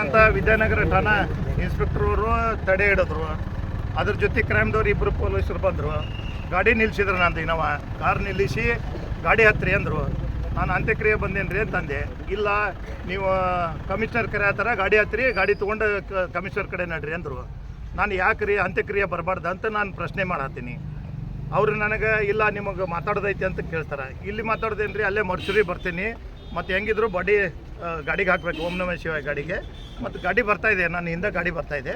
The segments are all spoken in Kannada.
ಅಂತ ವಿದ್ಯಾನಗರ ಠಾಣಾ ಇನ್ಸ್ಪೆಕ್ಟರ್ ಅವರು ತಡೆ ಹಿಡಿದ್ರು. ಅದ್ರ ಜೊತೆ ಕ್ರೈಮ್ದವ್ರು ಇಬ್ಬರು ಪೊಲೀಸರು ಬಂದರು. ಗಾಡಿ ನಿಲ್ಸಿದ್ರು ನಂದು ಇನ್ನವ ಕಾರ್ ನಿಲ್ಲಿಸಿ ಗಾಡಿ ಹತ್ತಿರಿ ಅಂದರು. ನಾನು ಅಂತ್ಯಕ್ರಿಯೆ ಬಂದೇನ್ರಿ ಅಂತಂದೆ. ಇಲ್ಲ, ನೀವು ಕಮಿಷನರ್ ಕರೆ ಆತರ ಗಾಡಿ ಹತ್ತಿರಿ ಗಾಡಿ ತೊಗೊಂಡು ಕಮಿಷನರ್ ಕಡೆ ನಡ್ರಿ ಅಂದರು. ನಾನು ಯಾಕೆ ರೀ ಅಂತ್ಯಕ್ರಿಯೆ ಬರಬಾರ್ದು ಅಂತ ನಾನು ಪ್ರಶ್ನೆ ಮಾಡತ್ತೀನಿ ಅವರು ನನಗೆ, ಇಲ್ಲ, ನಿಮಗೆ ಮಾತಾಡೋದೈತಿ ಅಂತ ಕೇಳ್ತಾರೆ. ಇಲ್ಲಿ ಮಾತಾಡ್ದೇನ್ರಿ, ಅಲ್ಲೇ ಮರ್ಚುರಿ ಬರ್ತೀನಿ. ಮತ್ತು ಹೆಂಗಿದ್ರು ಬಾಡಿ ಗಾಡಿಗೆ ಹಾಕ್ಬೇಕು. ಓಂ ನಮ ಶಿವ ಗಾಡಿಗೆ. ಮತ್ತು ಗಾಡಿ ಬರ್ತಾ ಇದೆ. ನಾನು ಹಿಂದೆ ಗಾಡಿ ಬರ್ತಾ ಇದೆ.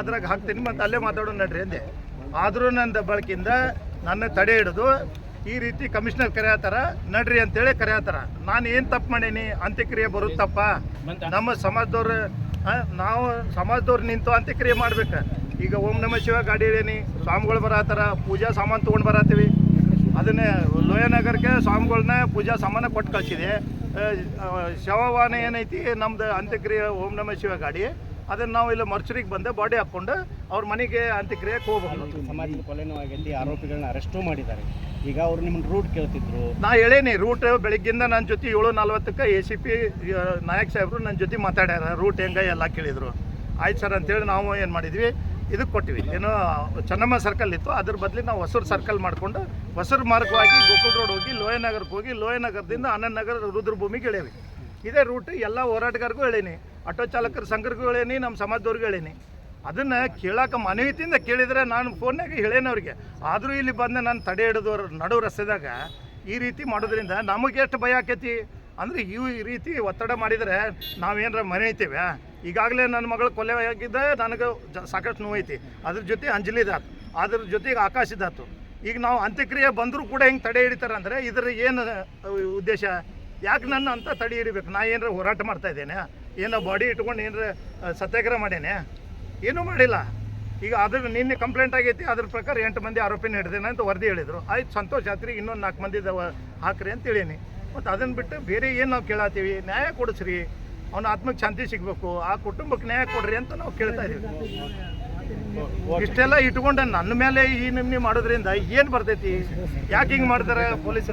ಅದ್ರಾಗ ಹಾಕ್ತೀನಿ, ಮತ್ತು ಅಲ್ಲೇ ಮಾತಾಡೋ ನಡ್ರಿ ಅಂದೆ. ಆದರೂ ನನ್ನ ಬಳಕೆಯಿಂದ ನನ್ನ ತಡೆ ಹಿಡಿದು ಈ ರೀತಿ ಕಮಿಷನರ್ ಕರೆಯತ್ತಾರ ನಡ್ರಿ ಅಂತೇಳಿ ಕರೆಯತ್ತಾರ ನಾನು ಏನು ತಪ್ಪು ಮಾಡೀನಿ? ಅಂತ್ಯಕ್ರಿಯೆ ಬರುತ್ತಪ್ಪ. ನಮ್ಮ ಸಮಾಜದವ್ರು ನಾವು ಸಮಾಜದವ್ರು ನಿಂತು ಅಂತ್ಯಕ್ರಿಯೆ ಮಾಡ್ಬೇಕು. ಈಗ ಓಂ ನಮ ಶಿವ ಗಾಡಿ ಹೇಳೀನಿ ಸ್ವಾಮಿಗಳು ಬರತ್ತಾರ ಪೂಜಾ ಸಾಮಾನು ತೊಗೊಂಡು ಬರತ್ತೀವಿ ಅದನ್ನೇ ಲೋಯನಗರಕ್ಕೆ ಸ್ವಾಮಿಗಳನ್ನ ಪೂಜಾ ಸಾಮಾನು ಕೊಟ್ಟು ಕಳಿಸಿದೆ. ಶವವಾಹನ ಏನೈತಿ ನಮ್ದು ಅಂತ್ಯಕ್ರಿಯೆ ಓಂ ನಮ ಶಿವ ಗಾಡಿ ಅದನ್ನ ನಾವು ಇಲ್ಲಿ ಮರ್ಚರಿಗೆ ಬಂದೆ ಬಾಡಿ ಹಾಕ್ಕೊಂಡು ಅವ್ರ ಮನೆಗೆ ಅಂತ್ಯಕ್ರಿಯೆಗೆ ಹೋಗ್ಬೇಕು. ಸಮಾಜದ ಕೊಲೆನೂ ಆಗೈತಿ ಆರೋಪಿಗಳನ್ನ ಅರೆಸ್ಟು ಮಾಡಿದ್ದಾರೆ. ಈಗ ಅವ್ರು ನಿಮ್ಮ ರೂಟ್ ಕೇಳ್ತಿದ್ರು. ನಾ ಹೇಳೇನಿ ರೂಟ್ ಬೆಳಿಗ್ಗಿಂದ ನನ್ನ ಜೊತೆ ಏಳು ನಲ್ವತ್ತಕ್ಕೆ ಎ ಸಿ ಪಿ ನಾಯಕ್ ಸಾಹೇಬ್ರು ನನ್ನ ಜೊತೆ ಮಾತಾಡ್ಯಾರ. ರೂಟ್ ಹೆಂಗೆ ಎಲ್ಲ ಕೇಳಿದರು. ಆಯ್ತು ಸರ್ ಅಂತೇಳಿ ನಾವು ಏನು ಮಾಡಿದ್ವಿ. ಇದಕ್ಕೆ ಕೊಟ್ಟಿವಿ. ಏನೋ ಚೆನ್ನಮ್ಮ ಸರ್ಕಲ್ ಇತ್ತು. ಅದ್ರ ಬದಲಿ ನಾವು ಹೊಸೂರು ಸರ್ಕಲ್ ಮಾಡಿಕೊಂಡು ಹೊಸೂರು ಮಾರ್ಗವಾಗಿ ಗೋಕುಲ್ ರೋಡ್ ಹೋಗಿ, ಲೋಯನಗರಕ್ಕೆ ಹೋಗಿ, ಲೋಯನಗರದಿಂದ ನಗರ ರುದ್ರಭೂಮಿಗೆ ಇಳೇವಿ ಇದೇ ರೂಟ್ ಎಲ್ಲ ಹೋರಾಟಗಾರಿಗೂ ಹೇಳೀನಿ ಆಟೋ ಚಾಲಕರ ಸಂಘರಿಗೂ ಹೇಳೀನಿ ನಮ್ಮ ಸಮಾಜದವ್ರಿಗೂ ಹೇಳೀನಿ ಅದನ್ನು ಕೇಳಕ್ಕೆ ಮನವಿತಿಯಿಂದ ಕೇಳಿದರೆ ನಾನು ಫೋನ್ನಾಗ ಹೇಳೇನ ಅವ್ರಿಗೆ ಆದರೂ ಇಲ್ಲಿ ಬಂದು ನಾನು ತಡೆ ಹಿಡಿದು ನಡು ರಸ್ತೆದಾಗ ಈ ರೀತಿ ಮಾಡೋದ್ರಿಂದ ನಮಗೆ ಎಷ್ಟು ಭಯ ಆಕೈತಿ? ಅಂದರೆ ಇವು ಈ ರೀತಿ ಒತ್ತಡ ಮಾಡಿದರೆ ನಾವೇನಾರ ಮನೆಯ್ತೇವೆ ಈಗಾಗಲೇ ನನ್ನ ಮಗಳು ಕೊಲೆ ಆಗಿದ್ದೇ ನನಗೆ ಸಾಕಷ್ಟು ನೋವೈತಿ. ಅದ್ರ ಜೊತೆ ಅಂಜಲಿ ಅಂಜಲಿದಾತು ಅದ್ರ ಜೊತೆಗೆ ಆಕಾಶದಾತು ಈಗ ನಾವು ಅಂತ್ಯಕ್ರಿಯೆ ಬಂದರೂ ಕೂಡ ಹೆಂಗೆ ತಡೆ ಹಿಡಿತಾರೆ ಅಂದರೆ ಇದರ ಏನು ಉದ್ದೇಶ? ಯಾಕೆ ನನ್ನ ಅಂತ ತಡೆ ಹಿಡಿಬೇಕು? ನಾ ಏನಾರ ಹೋರಾಟ ಮಾಡ್ತಾ ಇದ್ದೇನೆ? ಏನೋ ಬಾಡಿ ಇಟ್ಕೊಂಡು ಏನಾರ ಸತ್ಯಾಗ್ರಹ ಮಾಡೇನೆ ಏನೂ ಮಾಡಿಲ್ಲ. ಈಗ ಅದ್ರ ನಿನ್ನೆ ಕಂಪ್ಲೇಂಟ್ ಆಗೈತಿ, ಅದ್ರ ಪ್ರಕಾರ ಎಂಟು ಮಂದಿ ಆರೋಪಿನ ಹಿಡ್ದೇನೆ ಅಂತ ವರದಿ ಹೇಳಿದರು. ಆಯ್ತು, ಸಂತೋಷ ಆತ್ರಿ ಇನ್ನೊಂದು ನಾಲ್ಕು ಮಂದಿ ಹಾಕ್ರಿ ಅಂತ ಹೇಳೀನಿ. ಮತ್ತು ಅದನ್ನು ಬಿಟ್ಟು ಬೇರೆ ಏನು ನಾವು ಕೇಳತ್ತೀವಿ ನ್ಯಾಯ ಕೊಡಿಸ್ರಿ. ಅವನ ಆತ್ಮಕ್ಕೆ ಶಾಂತಿ ಸಿಗಬೇಕು, ಆ ಕುಟುಂಬಕ್ಕೆ ನ್ಯಾಯ ಕೊಡ್ರಿ ಅಂತ ನಾವು ಕೇಳ್ತಾ ಇದ್ದೀವಿ. ಇಷ್ಟೆಲ್ಲ ಇಟ್ಕೊಂಡ ನನ್ನ ಮೇಲೆ ಈ ನಿಮ್ಮ ಮಾಡೋದ್ರಿಂದ ಏನು ಬರ್ತೈತಿ? ಯಾಕೆ ಹಿಂಗೆ ಮಾಡ್ತಾರೆ ಪೊಲೀಸರು